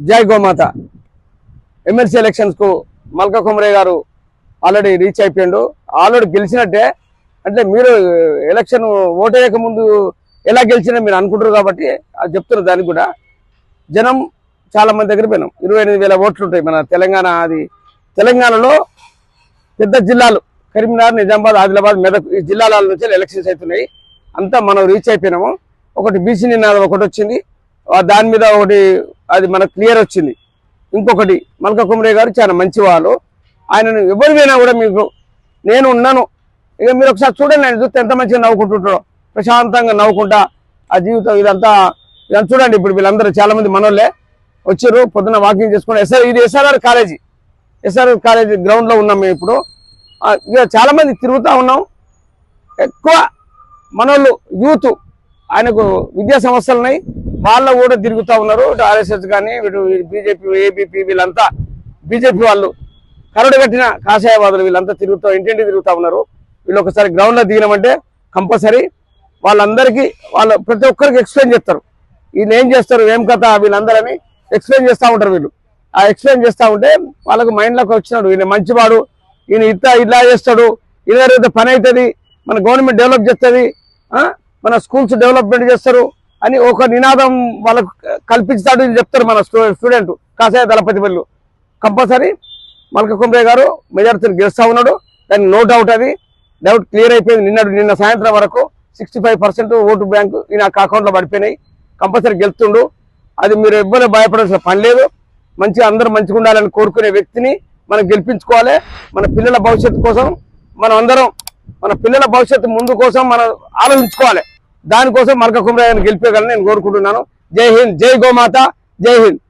జై గోమాత. ఎమ్మెల్సీ ఎలక్షన్స్కు మల్క మల్కా కుమరే గారు ఆల్రెడీ రీచ్ అయిపోయిండు. ఆల్రెడీ గెలిచినట్టే. అంటే మీరు ఎలక్షన్ ఓటేయక ముందు ఎలా గెలిచినా మీరు అనుకుంటారు కాబట్టి అది చెప్తున్నారు దానికి కూడా. జనం చాలా మంది దగ్గర పోయినాం. ఇరవై ఎనిమిది వేల ఓట్లు ఉంటాయి మన తెలంగాణ అది. తెలంగాణలో పెద్ద జిల్లాలు కరీంనగర్ నిజామాబాద్ ఆదిలాబాద్ మెదక్ ఈ జిల్లాల నుంచి ఎలక్షన్స్ అవుతున్నాయి. అంతా మనం రీచ్ అయిపోయినాము. ఒకటి బీసీ నినాదం ఒకటి వచ్చింది. దాని మీద ఒకటి అది మనకు క్లియర్ వచ్చింది. ఇంకొకటి మల్క కుమరే గారు చాలా మంచివాళ్ళు. ఆయనను ఎవరు పోయినా కూడా మీకు నేను ఉన్నాను. ఇక మీరు ఒకసారి చూడండి ఆయన చూస్తే ఎంత మంచిగా నవ్వుకుంటుంటాడో ప్రశాంతంగా నవ్వుకుంటా ఆ జీవితం ఇదంతా ఇదంతా చూడండి ఇప్పుడు వీళ్ళందరూ చాలా మంది మనోళ్ళే వచ్చారు పొద్దున్న వాకింగ్ చేసుకుని ఎస్ఆర్ ఇది ఎస్ఆర్ఆర్ కాలేజీ. ఎస్ఆర్ఆర్ కాలేజీ గ్రౌండ్లో ఉన్నాం మేము ఇప్పుడు. ఇక చాలా మంది తిరుగుతూ ఉన్నాం. ఎక్కువ మనోళ్ళు యూత్ ఆయనకు విద్యా సంస్థలు ఉన్నాయి. వాళ్ళు కూడా తిరుగుతూ ఉన్నారు. ఇటు ఆర్ఎస్ఎస్ కానీ ఇటు బీజేపీ ఏబీపీ వీళ్ళంతా బీజేపీ వాళ్ళు కరడు కట్టిన కాషాయవాదులు వీళ్ళంతా తిరుగుతూ ఇంటింటి తిరుగుతూ ఉన్నారు. వీళ్ళు ఒకసారి గ్రౌండ్లో దిగినామంటే కంపల్సరీ వాళ్ళందరికీ వాళ్ళు ప్రతి ఒక్కరికి ఎక్స్ప్లెయిన్ చేస్తారు. వీళ్ళు ఏం చేస్తారు ఏం కథ వీళ్ళందరని ఎక్స్ప్లెయిన్ చేస్తూ ఉంటారు వీళ్ళు. ఆ ఎక్స్ప్లెయిన్ చేస్తూ ఉంటే వాళ్ళకు మైండ్లోకి వచ్చినాడు. ఈయన మంచివాడు ఈయన ఇట్లా ఇట్లా చేస్తాడు. ఇలా పని అవుతుంది మన గవర్నమెంట్ డెవలప్ చేస్తుంది మన స్కూల్స్ డెవలప్మెంట్ చేస్తారు. అని ఒక నినాదం వాళ్ళకు కల్పించాడు చెప్తారు మన స్టూడెంట్ కాసాయ దళపతి వాళ్ళు కంపల్సరీ మల్క కుమ్రే గారు మెజార్టీని గెలుస్తా ఉన్నాడు. దాన్ని నో డౌట్ అది. డౌట్ క్లియర్ అయిపోయింది. నిన్న నిన్న సాయంత్రం వరకు sixty five percent vote bank ఈయన అకౌంట్లో పడిపోయినాయి. కంపల్సరీ గెలుతుండు అది మీరు ఎవ్వరూ భయపడాల్సిన పని లేదు. మంచిగా అందరూ మంచిగా ఉండాలని కోరుకునే వ్యక్తిని మనం గెలిపించుకోవాలి. మన పిల్లల భవిష్యత్తు కోసం మనం అందరం మన పిల్లల భవిష్యత్తు ముందు కోసం మనం ఆలోచించుకోవాలి. దానికోసం మల్క కుమరయ్యని గెలిపేయాలని నేను కోరుకుంటున్నాను. జై హింద్ జై గోమాత జై హింద్.